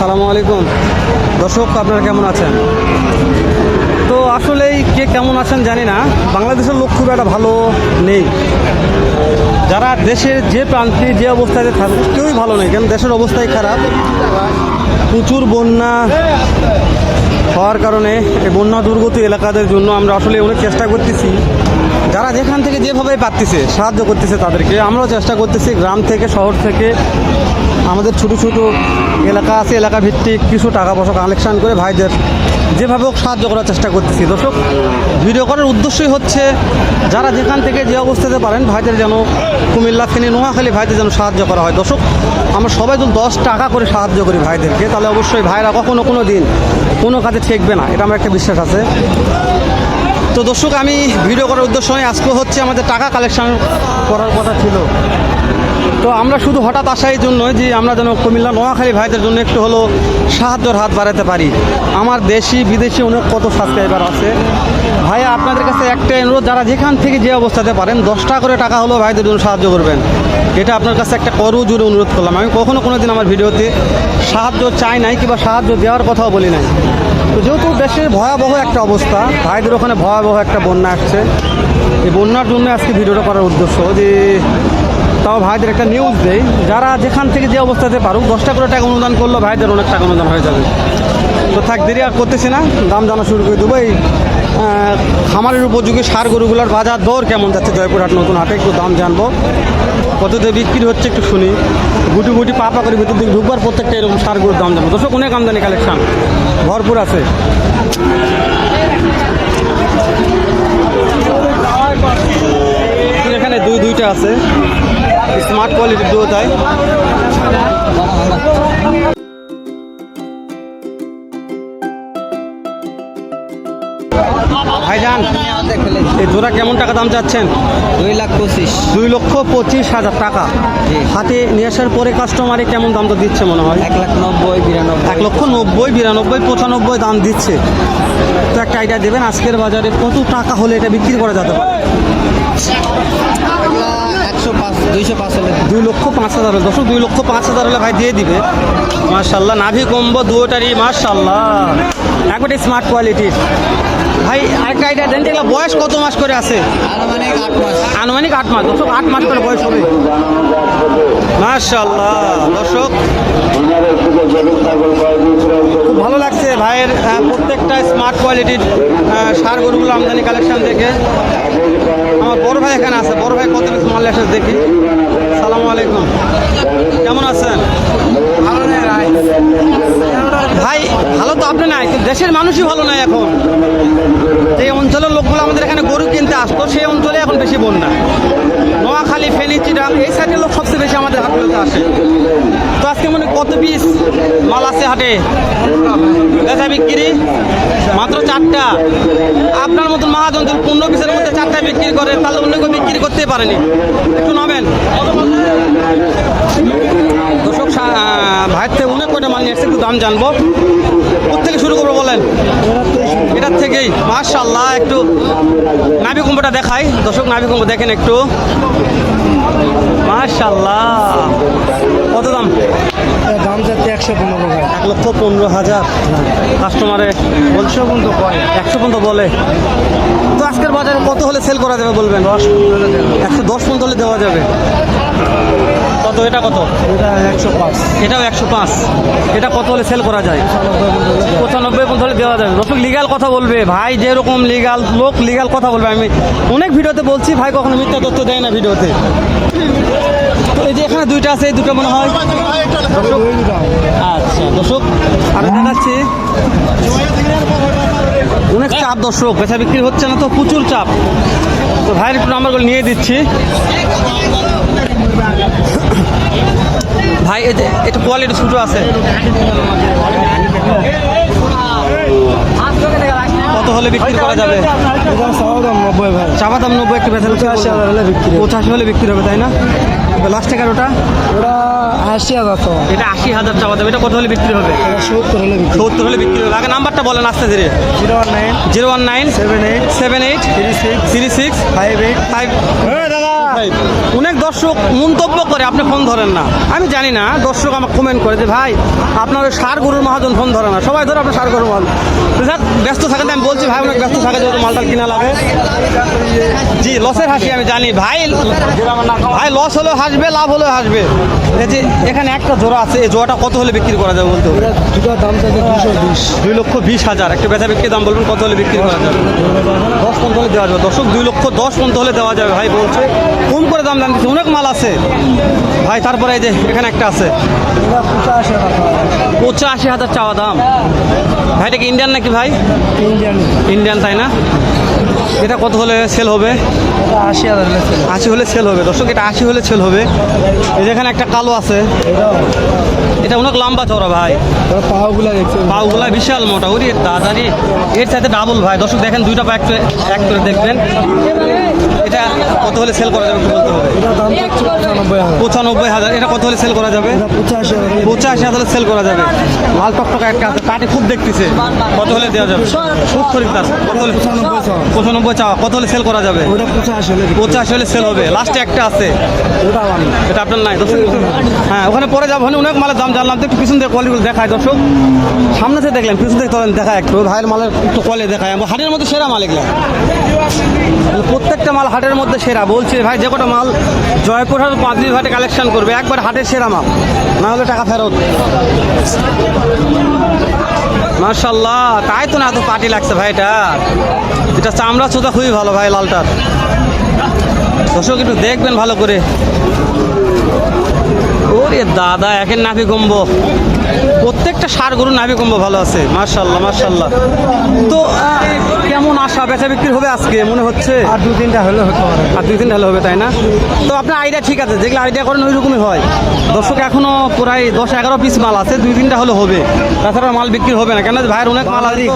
সালামু আলাইকুম। দর্শক, আপনারা কেমন আছেন? তো আসলেই কে কেমন আছেন জানি না, বাংলাদেশের লোক খুব একটা ভালো নেই। যারা দেশের যে প্রান্তে যে অবস্থাতে থাকুক কেউই ভালো নেই, কেন দেশের অবস্থাই খারাপ। প্রচুর বন্যা হওয়ার কারণে এই বন্যা দুর্গত এলাকাদের জন্য আমরা আসলে অনেক চেষ্টা করতেছি। যারা যেখান থেকে যেভাবে পারতেছে, সাহায্য করতেছে তাদেরকে, আমরাও চেষ্টা করতেছি গ্রাম থেকে, শহর থেকে। আমাদের ছোটো ছোটো এলাকা আছে এলাকা ভিত্তিক কিছু টাকা পয়সা কালেকশান করে ভাইদের যেভাবে হোক সাহায্য করার চেষ্টা করতেছি। দর্শক ভিডিও করার উদ্দেশ্যই হচ্ছে যারা যেখান থেকে যে অবস্থাতে পারেন, ভাইদের যেন কুমিল্লা ফেনী নোয়াখালী ভাইদের যেন সাহায্য করা হয়। দর্শক, আমরা সবাই যদি দশ টাকা করে সাহায্য করি ভাইদেরকে, তাহলে অবশ্যই ভাইরা কখনো কোনো দিন কোনো কাজে ঠেকবে না। এটা আমার একটা বিশ্বাস আছে। তো দর্শক, আমি ভিডিও করার উদ্দেশ্য নয় আজকে হচ্ছে আমাদের টাকা কালেকশন করার কথা ছিল। তো আমরা শুধু হঠাৎ আসা এই জন্যই যে আমরা যেন কুমিল্লা নোয়াখালী ভাইদের জন্য একটু হলো সাহায্যের হাত বাড়াতে পারি। আমার দেশি, বিদেশি অনেক কত সাবস্ক্রাইবার আছে। ভাইয়া, আপনাদের কাছে একটাই অনুরোধ, যারা যেখান থেকে যে অবস্থাতে পারেন দশটা করে টাকা হলেও ভাইদের জন্য সাহায্য করবেন। এটা আপনার কাছে একটা করু জুড়ে অনুরোধ করলাম। আমি কখনো কোনো দিন আমার ভিডিওতে সাহায্য চাই নাই কিংবা সাহায্য দেওয়ার কথাও বলি নাই। তো যেহেতু দেশে ভয়াবহ একটা অবস্থা, ভাইদের ওখানে ভয়াবহ একটা বন্যা আসছে। এই বন্যার জন্য আজকে ভিডিওটা করার উদ্দেশ্য যে তাও ভাইদের একটা নিউজ দেয় যারা যেখান থেকে যে অবস্থাতে পারুক, দশটা করে টাকা অনুদান করল ভাইদের অনেক টাকা অনুদান হয়ে যাবে। তো থাক, দেরি আর করতেছি না। দাম জানা শুরু করে দেবো। এই খামারের উপযোগী সার গরুগুলোর বাজার দর কেমন যাচ্ছে জয়পুরহাট নতুন হাটে একটু দাম জানব। কত দিয়ে বিক্রি হচ্ছে একটু শুনি। গুটি গুটি পা পা করে ভিতর দিকে ঢুকবার প্রত্যেকটা এরকম সার গরুর দাম জানব। দর্শক, অনেক আমদানি কালেকশন। ভরপুর আছে। এখানে দুই দুইটা আছে। স্মার্ট কোয়ালিটির দুটো ভাইজান এই জোড়া কেমন টাকা দাম চাচ্ছেন? দুই লাখ পঁচিশ। দুই লক্ষ পঁচিশ হাজার টাকা। হাতে নিয়ে আসার পরে কাস্টমারে কেমন দাম তো দিচ্ছে মনে হয়? এক লাখ নব্বই বিরানব্বই। এক লক্ষ নব্বই বিরানব্বই পঁচানব্বই দাম দিচ্ছে। তো একটা আইডিয়া দেবেন আজকের বাজারে কত টাকা হলে এটা বিক্রি করা যেতে পারে? দুই লক্ষ পাঁচ হাজার হলে। দর্শক দুই লক্ষ পাঁচ হাজার হলে ভাই দিয়ে দিবে। মার্শাল্লাহ নাভি কম্বো দুটারই মার্শাল্লাহ একবারে স্মার্ট কোয়ালিটির ভাই আরেকটা আইডিয়া দেন এগুলো বয়স কত মাস করে আছে? আনুমানিক আট মাস। আনুমানিক আট মাস দর্শক আট মাস করে বয়স হবে। মার্শাল্লাহ দর্শক। খুব ভালো লাগছে ভাইয়ের প্রত্যেকটা স্মার্ট কোয়ালিটির সার গরুগুলো আমদানি কালেকশন দেখে। আমার বড় ভাই এখানে আছে বড় ভাই কত কিছু মাল এসে দেখি। সালামু আলাইকুম। কেমন আছেন? ভাই, ভালো তো আপনি নাই দেশের মানুষই ভালো নাই এখন। যে অঞ্চলের লোকগুলো আমাদের এখানে গরু কিনতে আসতো, সেই অঞ্চলে এখন বেশি বন্যা। নোয়াখালী, ফেনী চিরাং এই সাইডের লোক সবচেয়ে বেশি আমাদের হাটগুলোতে আসে। তো আজকে মনে কত পিস মাল আছে হাটে? বেচা বিক্রি মাত্র চারটা। আপনার মতন মহাজন পনেরো পিসের মধ্যে চারটা বিক্রি করে, তাহলে অন্য কেউ বিক্রি করতে পারেনি। একটু নামেন। ভাইয়ের থেকে অনেক কয়টা মাল নিয়ে একটু দাম জানব। থেকে শুরু করব বলেন? এটার থেকেই মার্শাল্লাহ একটু নাভি কুম্ভটা দেখাই। দর্শক নাভি কুম্ভ দেখেন একটু। মার্শাল্লাহ কত দাম? দাম যাচ্ছে একশো পনেরো এক লক্ষ পনেরো হাজার। কাস্টমারে বলছে পর্যন্ত একশো পর্যন্ত বলে। তো আজকের বাজারে কত হলে সেল করা যাবে বলবেন? একশো দশ পর্যন্ত হলে দেওয়া যাবে। কত? এটা কত? এটা একশো পাঁচ। এটাও একশো পাঁচ। এটা কত হলে সেল করা যায়? পঁচানব্বই পর্যন্ত হলে দেওয়া যাবে। দর্শক লিগাল কথা বলবে। ভাই যেরকম লিগাল লোক লিগাল কথা বলবে। আমি অনেক ভিডিওতে বলছি ভাই কখনো মিথ্যা তথ্য দেয় না ভিডিওতে। তো এই যে এখানে দুইটা আছে এই দুটো মনে হয়। আচ্ছা দর্শক আমি দেখাচ্ছি। অনেক চাপ দর্শক বেচা বিক্রি হচ্ছে না তো প্রচুর চাপ। তো ভাইয়ের একটু নাম্বারগুলো নিয়ে দিচ্ছি। এই যে এটা কোয়ালিটি ছোটো আছে। কত হলে বিক্রি করা যাবে? চাপা দাম নব্বই একটু বেচা পঁচাশি হাজার হলে বিক্রি পঁচাশি হলে বিক্রি হবে তাই না? লাস্ট টাকার ওটা ওটা আশি হাজার তো। এটা আশি হাজার চাপা দাম এটা কত হলে বিক্রি হবে? সত্তর হলে বিক্রি সত্তর হলে বিক্রি হবে। আগে নাম্বারটা বলেন আস্তে ধীরে। Zero one nine zero one nine seven eight seven eight three six three six five eight five অনেক দর্শক মন্তব্য করে আপনি ফোন ধরেন না। আমি জানি না দর্শক আমাকে কমেন্ট করে যে ভাই আপনার ওই সার গরুর মহাজন ফোন ধরে না। সবাই ধরে আপনার সার গরুর মহাজন। স্যার ব্যস্ত থাকেন আমি বলছি ভাই অনেক ব্যস্ত থাকে যেহেতু মালটা কিনা লাগে। জি লসের হাসি আমি জানি। ভাই ভাই লস হলেও হাসবে লাভ হলেও হাসবে। এই যে এখানে একটা জোড়া আছে এই জোড়াটা কত হলে বিক্রি করা যাবে বলতে? দুটো দাম থাকে দুশো বিশ। দুই লক্ষ বিশ হাজার। একটা বেচা বিক্রির দাম বলবেন কত হলে বিক্রি করা যাবে? দশ পর্যন্ত হলে দেওয়া যাবে। দর্শক দুই লক্ষ দশ পর্যন্ত হলে দেওয়া যাবে ভাই বলছে। কম করে দাম জানতেছে অনেক মাল আছে। ভাই তারপরে এই যে এখানে একটা আছে। পঁচাশি হাজার চাওয়া দাম। ভাইটা কি ইন্ডিয়ান নাকি ভাই? ইন্ডিয়ান ইন্ডিয়ান তাই না? এটা কত হলে সেল হবে? আশি হাজার আশি হলে সেল হবে। দর্শক এটা আশি হলে সেল হবে। এই যেখানে একটা কালো আছে। এটা অনেক লম্বা চওড়া ভাই। এবার পাওয়াগুলো দেখছেন পাগুলা বিশাল মোটা ওরে দাদারি। এর সাথে ডাবল ভাই। দর্শক দেখেন দুইটা পা একটু এক করে দেখবেন। এটা কত হলে সেল করা যাবে বলতে হবে? পঁচানব্বই হাজার। এটা কত হলে সেল করা যাবে? পঁচাশি হাজার। সেল করা যাবে। লাল টকটকা একটা আছে কাটে খুব দেখতেছে। কত হলে দেওয়া যাবে? খুব খরিদ্দার। কত হলে? পঁচানব্বই চাওয়া। কত হলে সেল করা যাবে? পঁচাশি হলে সেল হবে। লাস্টে একটা আছে। এটা আপনার নাই দর্শক। হ্যাঁ ওখানে পরে যাব। অনেক মালের দাম জানলাম। তো একটু পিছন থেকে কোয়ালিটিগুলো দেখায় দর্শক। সামনে থেকে দেখলাম পিছন থেকে তখন দেখা একটু। ভাইয়ের মালের একটু কোয়ালিটি দেখায় হাটের মধ্যে সেরা মাল এগুলা। প্রত্যেকটা মাল হাটের মধ্যে সেরা। বলছি ভাই, যে কটা মাল জয়পুর হাট পাঁচলি হাটে কালেকশন করবে, একবার হাটের সেরা মাল। না হলে টাকা ফেরত। মার্শাল্লাহ তাই তো না, এত পার্টি লাগছে ভাই এটা। এটা চামড়া চোদা খুবই ভালো ভাই, লালটার। দর্শক, একটু দেখবেন ভালো করে। ওরে দাদা, একের নাভি কম্ব প্রত্যেকটা সার গরু নাভি কম্ব ভালো আছে। মার্শাল্লাহ মার্শাল্লাহ তো কেমন আশা? বেচা বিক্রি হবে আজকে মনে হচ্ছে? আর দু তিনটা হলে হতে পারে। আর দুই দিন হলে হবে তাই না? তো আপনার আইডিয়া ঠিক আছে যেগুলো আইডিয়া করেন ওই রকমই হয়। দর্শক এখনও প্রায় দশ এগারো পিস মাল আছে দুই তিনটা হলে হবে। তাছাড়া মাল বিক্রি হবে না কেন ভাইয়ের অনেক মাল আছে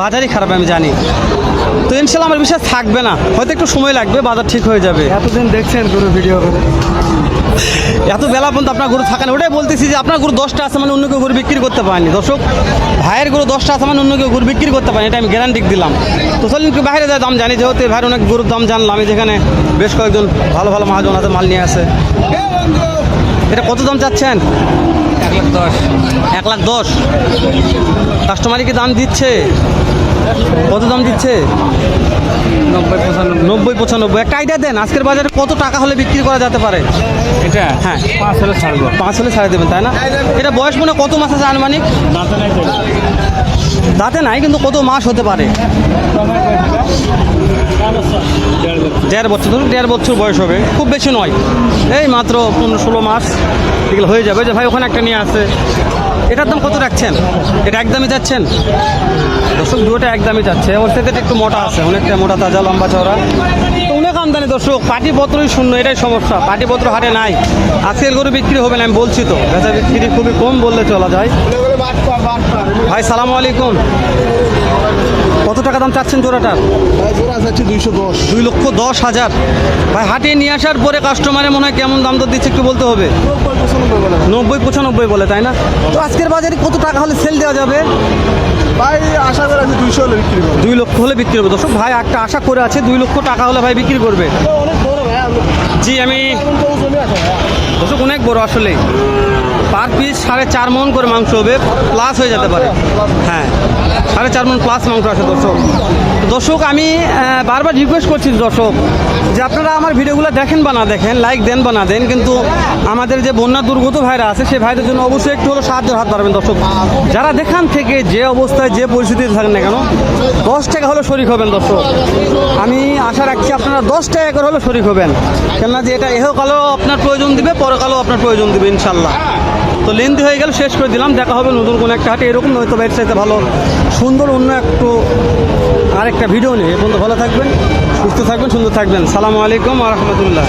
বাজারই। খারাপ আমি জানি। তো ইনশাল্লাহ আমার বিশ্বাস থাকবে না হয়তো একটু সময় লাগবে বাজার ঠিক হয়ে যাবে। এতদিন দেখছেন গরু ভিডিও করে। এত বেলা পর্যন্ত আপনার গরু থাকে না ওটাই বলতেছি যে আপনার গরু দশটা আছে মানে অন্য কেউ গরু বিক্রি করতে পারেনি। দর্শক ভাইয়ের গরু দশটা আছে মানে অন্য কেউ গরু বিক্রি করতে পারেনি এটা আমি গ্যারান্টি দিলাম। তো চলুন বাইরে যায় দাম জানি যেহেতু ভাইয়ের অনেক গরুর দাম জানলাম আমি যেখানে বেশ কয়েকজন ভালো ভালো মহাজন আছে মাল নিয়ে আসে এটা কত দাম চাচ্ছেন? এক লাখ দশ। এক লাখ দশ। কাস্টমারই কি দাম দিচ্ছে? কত দাম দিচ্ছে? নব্বই পঁচানব্বই। নব্বই পঁচানব্বই। একটা আইডিয়া দেন আজকের বাজারে কত টাকা হলে বিক্রি করা যেতে পারে? এটা হ্যাঁ। পাঁচ হলে ছাড়বো পাঁচ হলে ছাড়ে দেবেন তাই না? এটা বয়স মনে কত মাস আছে আনুমানিক? দাঁতে নাই কিন্তু কত মাস হতে পারে? দেড় বছর ধরুন দেড় বছর বয়স হবে। খুব বেশি নয়। এই মাত্র পনেরো ষোলো মাস। এগুলো হয়ে যাবে। যে ভাই ওখানে একটা নিয়ে আসে। এটার দাম কত রাখছেন? এটা একদমই যাচ্ছেন? দর্শক, দুটো একদমই যাচ্ছে। ওর থেকে একটু মোটা আছে, অনেকটা মোটা, তাজা, লম্বা চওড়া। আমদানি দর্শক পাটিপত্রই শূন্য এটাই সমস্যা। পাটিপত্র হাটে নাই। আজকের গরু বিক্রি হবে না আমি বলছি তো। বেচা বিক্রি খুবই কম বললে চলা যায়। ভাই সালাম আলাইকুম। কত টাকা দাম চাচ্ছেন জোড়াটার? দুইশো দশ। দুই লক্ষ দশ হাজার। ভাই হাটে নিয়ে আসার পরে কাস্টমারে মনে হয় কেমন দাম দর দিচ্ছে একটু বলতে হবে। নব্বই পঁচানব্বই বলে। তাই না? তো আজকের বাজারে কত টাকা হলে সেল দেওয়া যাবে? ভাই আশা করে আছে দুইশো হলে বিক্রি করবে। দুই লক্ষ হলে বিক্রি করবে। দর্শক ভাই একটা আশা করে আছে দুই লক্ষ টাকা হলে ভাই বিক্রি করবে। অনেক বড় ভাই জি আমি জমি দর্শক অনেক বড় আসলে পার পিস সাড়ে চার মন করে মাংস হবে প্লাস হয়ে যেতে পারে। হ্যাঁ সাড়ে চার মন প্লাস মাংস আছে দর্শক। দর্শক, আমি বারবার রিকোয়েস্ট করছি দর্শক যে আপনারা আমার ভিডিওগুলো দেখেন বা না দেখেন লাইক দেন বা না দেন, কিন্তু আমাদের যে বন্যা দুর্গত ভাইরা আছে সেই ভাইদের জন্য অবশ্যই একটু হলো সাহায্যের হাত বাড়াবেন দর্শক। যারা দেখান থেকে যে অবস্থায়, যে পরিস্থিতিতে থাকেন না কেন, দশ টাকা হলে শরিক হবেন দর্শক। আমি আশা রাখছি আপনারা দশ টাকা করে হলে শরিক হবেন। কেননা যে এটা এহকালেও আপনার প্রয়োজন দিবে, পরকালেও আপনার প্রয়োজন দিবে, ইনশাল্লাহ। তো লেন্দি হয়ে গেল, শেষ করে দিলাম। দেখা হবে নতুন কোনো একটা হাটে। এরকম হয়তো চাইতে ভালো, সুন্দর অন্য একটু আরেকটা ভিডিও নিয়ে। পর্যন্ত ভালো থাকবেন সুস্থ থাকবেন সুন্দর থাকবেন। সালামু আলাইকুম আ রহমতুল্লাহ।